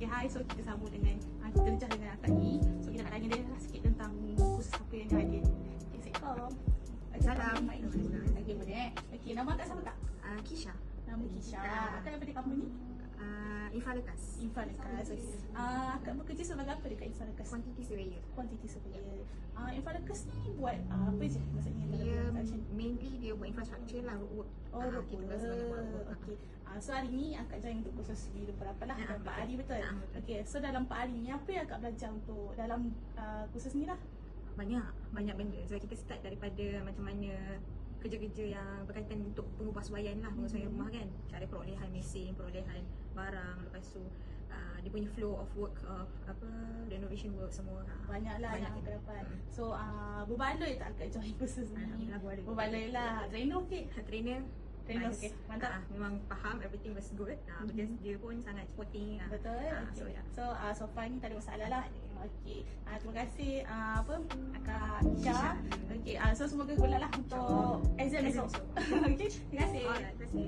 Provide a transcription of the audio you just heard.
Okay, hai. So, kita sambung dengan uh, kita rejah dengan Akak Yi. So, kita nak tanya dia lah sikit tentang kursus apa yang dia hadir. Okay, Assalamualaikum. Salam. Okay, boleh eh. Okay, nama Akak siapa Kak? Uh, Kisha. Nama Kisha. Akak daripada company? Uh, Infalekas. Infalekas. Okay. Uh, Akak bekerja sebagai apa dekat Infalekas? Quantity surveyor. Quantity surveyor. Uh, Infalekas ni buat uh, apa je maksudnya Dia production? mainly dia buat infrastructure lah, road work. Oh, Ah, road kita work. sebagai buat road work. Okay. Uh, so hari ni akak join untuk kursus video berapa lah? Ah, Dalam 4 betul. hari betul? Ah, betul. Okay. So dalam 4 hari ni apa yang akak belajar untuk dalam uh, kursus ni lah? Banyak, banyak benda. Sebab kita start daripada macam mana kerja-kerja yang berkaitan untuk pengubahsuaian lah, pengubahsuaian Hmm. rumah kan. Cara perolehan mesin, perolehan barang, lepas tu uh, dia punya flow of work of apa renovation work semua. Ah, Banyak lah yang akak dapat. So uh, berbaloi tak akak join kursus ni? Alhamdulillah boleh. Berbaloi lah. Trainer okey? Trainer Trainer nice. okey. Mantap. Ah, memang faham everything was good. Ah, Mhm. because dia pun sangat supporting. Ah. Betul. Ah, okay. so, yeah. So, uh, so far ni tak ada masalah lah. Okey. Uh, terima kasih uh, apa Akak Kisha. Okey. Uh, so semoga gula lah untuk exam esok. Okey. Terima kasih. Alright, terima kasih.